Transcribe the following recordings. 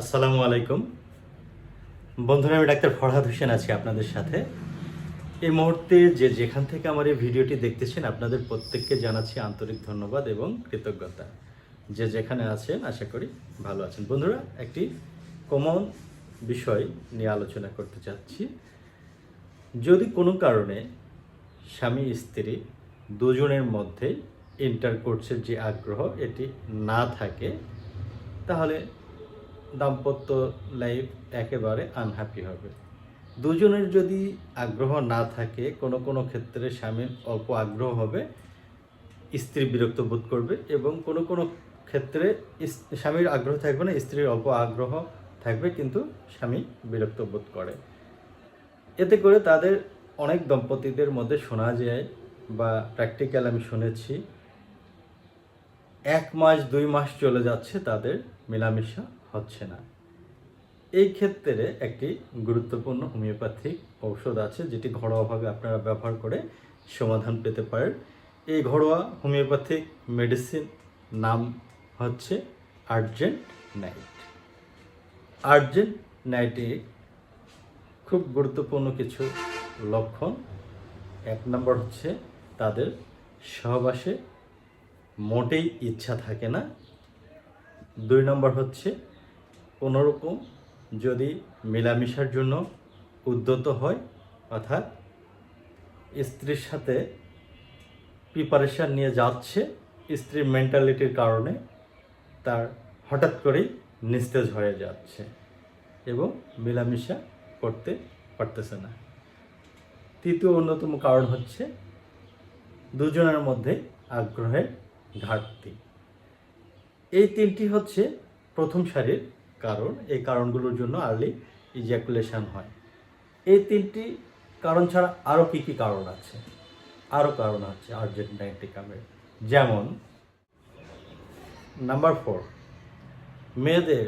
আসসালামু আলাইকুম। বন্ধুরা, আমি ডাক্তার ফরহাদ হোসেন আছি আপনাদের সাথে। এই মুহূর্তে যে যেখান থেকে আমার এই ভিডিওটি দেখতেছেন, আপনাদের প্রত্যেককে জানাচ্ছি আন্তরিক ধন্যবাদ এবং কৃতজ্ঞতা। যে যেখানে আছেন, আশা করি ভালো আছেন। বন্ধুরা, একটি কমন বিষয় নিয়ে আলোচনা করতে চাচ্ছি। যদি কোনো কারণে স্বামী, স্ত্রী দুজনের মধ্যে ইন্টারকোর্সের যে আগ্রহ, এটি না থাকে, তাহলে দাম্পত্য লাইফ একেবারে আনহ্যাপি হবে। দুজনের যদি আগ্রহ না থাকে, কোনো কোনো ক্ষেত্রে স্বামীর অল্প আগ্রহ হবে, স্ত্রী বিরক্ত বোধ করবে এবং কোনো কোনো ক্ষেত্রে স্বামীর আগ্রহ থাকবে না, স্ত্রীর অল্প আগ্রহ থাকবে, কিন্তু স্বামী বিরক্ত বোধ করে। এতে করে তাদের অনেক দম্পতিদের মধ্যে শোনা যায় বা প্র্যাকটিক্যাল আমি শুনেছি, এক মাস, দুই মাস চলে যাচ্ছে তাদের মেলামেশা। হচ্ছে না। এই ক্ষেত্রে একটি গুরুত্বপূর্ণ হোমিওপ্যাথিক ঔষধ আছে, যেটি ঘরোয়াভাবে আপনারা ব্যবহার করে সমাধান পেতে পারেন। এই ঘরোয়া হোমিওপ্যাথিক মেডিসিন নাম হচ্ছে আর্জেন্ট নাইট আর্জেন্ট নাইটে খুব গুরুত্বপূর্ণ কিছু লক্ষণ। এক নম্বর হচ্ছে তাদের সহবাসে মোটেই ইচ্ছা থাকে না। দুই নম্বর হচ্ছে কোনোরকম যদি মেলামেশার জন্য উদ্যত হয়, অর্থাৎ স্ত্রীর সাথে প্রিপারেশান নিয়ে যাচ্ছে, স্ত্রীর মেন্টালিটির কারণে তার হঠাৎ করেই নিস্তেজ হয়ে যাচ্ছে এবং মেলামেশা করতে পারতেছে না। তৃতীয় অন্যতম কারণ হচ্ছে দুজনের মধ্যে আগ্রহের ঘাটতি। এই তিনটি হচ্ছে প্রথম সারির কারণ, এই কারণগুলোর জন্য আর্লি ইজ্যাকুলেশন হয়। এই তিনটি কারণ ছাড়া আরও কী কী কারণ আছে? আরও কারণ আছে আর্জেন্ট নাইট্রিকামের যেমন নাম্বার ফোর মেয়েদের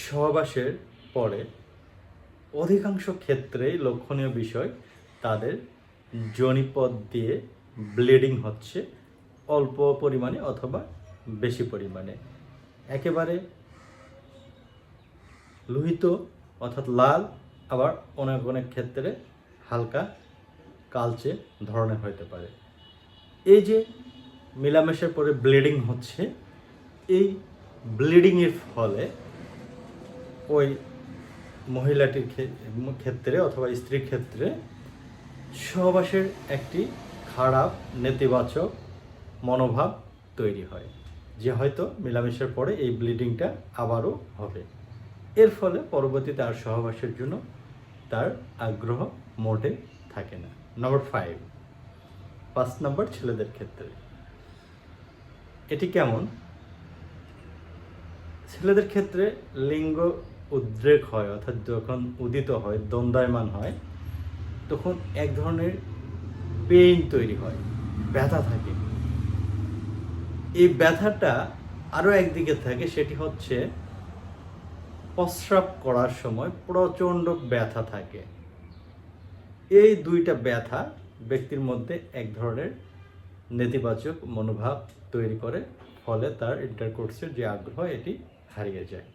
সহবাসের পরে অধিকাংশ ক্ষেত্রেই লক্ষণীয় বিষয় তাদের জনিপদ দিয়ে ব্লিডিং হচ্ছে অল্প পরিমাণে অথবা বেশি পরিমাণে। একেবারে লোহিত, অর্থাৎ লাল, আবার অনেক অনেক ক্ষেত্রে হালকা কালচে ধরনের হতে পারে। এই যে মেলামেশার পরে ব্লিডিং হচ্ছে, এই ব্লিডিংয়ের ফলে ওই মহিলাটির ক্ষে- ক্ষেত্রে অথবা স্ত্রীর ক্ষেত্রে সহবাসের একটি খারাপ, নেতিবাচক মনোভাব তৈরি হয়, যে হয়তো মেলামেশার পরে এই ব্লিডিংটা আবারও হবে। এর ফলে পরবর্তীতে আর সহবাসের জন্য তার আগ্রহ মোটে থাকে না। নম্বর ফাইভ পাঁচ নম্বর ছেলেদের ক্ষেত্রে। এটি কেমন? ছেলেদের ক্ষেত্রে লিঙ্গ উদ্রেক হয়, অর্থাৎ যখন উদিত হয়, দ্বন্দ্বায়মান হয়, তখন এক ধরনের পেইন তৈরি হয়, ব্যথা থাকে। এই ব্যথাটা আরও একদিকে থাকে, সেটি হচ্ছে প্রস্রাব করার সময় প্রচণ্ড ব্যথা থাকে। এই দুইটা ব্যথা ব্যক্তির মধ্যে এক ধরনের নেতিবাচক মনোভাব তৈরি করে, ফলে তার ইন্টারকোর্সের যে আগ্রহ, এটি হারিয়ে যায়।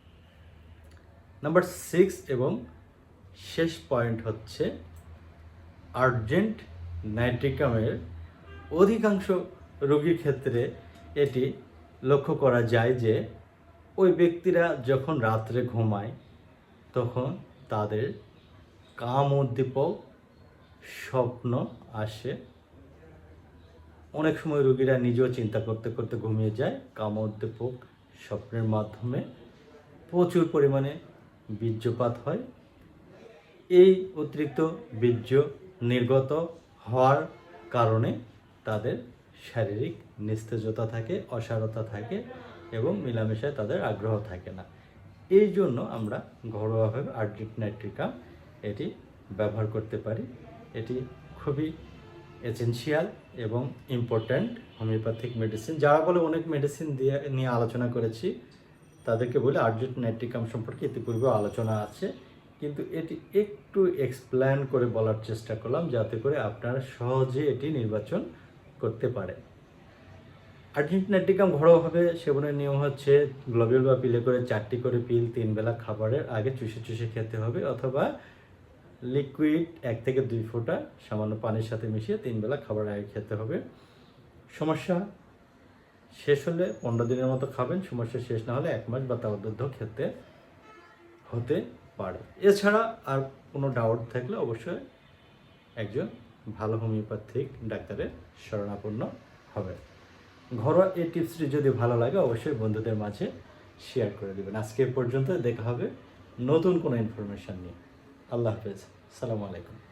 নাম্বার সিক্স এবং শেষ পয়েন্ট হচ্ছে আর্জেন্ট নাইট্রিকামের অধিকাংশ রোগীর ক্ষেত্রে এটি লক্ষ্য করা যায় যে ওই ব্যক্তিরা যখন রাত্রে ঘুমায়, তখন তাদের কাম উদ্দীপক স্বপ্ন আসে। অনেক সময় রোগীরা নিজেও চিন্তা করতে করতে ঘুমিয়ে যায়। কাম উদ্দীপক স্বপ্নের মাধ্যমে প্রচুর পরিমাণে বীর্যপাত হয়। এই অতিরিক্ত বীর্য নির্গত হওয়ার কারণে তাদের শারীরিক নিস্তেজতা থাকে, অসারতা থাকে। এবং মেলামেশায় তাদের আগ্রহ থাকে না। এই জন্য আমরা ঘরোয়াভাবে আর্জিক নাইট্রিকাম এটি ব্যবহার করতে পারি। এটি খুবই এসেনশিয়াল এবং ইম্পর্ট্যান্ট হোমিওপ্যাথিক মেডিসিন যারা বলে অনেক মেডিসিন দিয়ে নিয়ে আলোচনা করেছি, তাদেরকে বলে আর্জেন্ট নাইট্রিকাম সম্পর্কে ইতিপূর্বে আলোচনা আছে। কিন্তু এটি একটু এক্সপ্ল্যান করে বলার চেষ্টা করলাম, যাতে করে আপনারা সহজে এটি নির্বাচন করতে পারে আর্জেন্টিনাটিকাম ঘরোয়াভাবে সেবনের নিয়ম হচ্ছে গ্লোবিয়াল বা পিলে করে চারটি করে পিল তিন বেলা খাবারের আগে চুষে চুষে খেতে হবে অথবা লিকুইড এক থেকে দুই ফোঁটা সামান্য পানির সাথে মিশিয়ে তিন বেলা খাবারের আগে খেতে হবে। সমস্যা শেষ হলে পনেরো দিনের মতো খাবেন, সমস্যা শেষ না হলে এক মাস বা তার ঊর্ধ্ব খেতে হতে পারে। এছাড়া আর কোনো ডাউট থাকলে অবশ্যই একজন ভালো হোমিওপ্যাথিক ডাক্তারের শরণাপন্ন হবে ঘরোয়া এই টিপসটি যদি ভালো লাগে, অবশ্যই বন্ধুদের মাঝে শেয়ার করে দেবেন। আজকে পর্যন্ত, দেখা হবে নতুন কোনো ইনফরমেশান নিয়ে। আল্লাহ হাফেজ। সালামু আলাইকুম।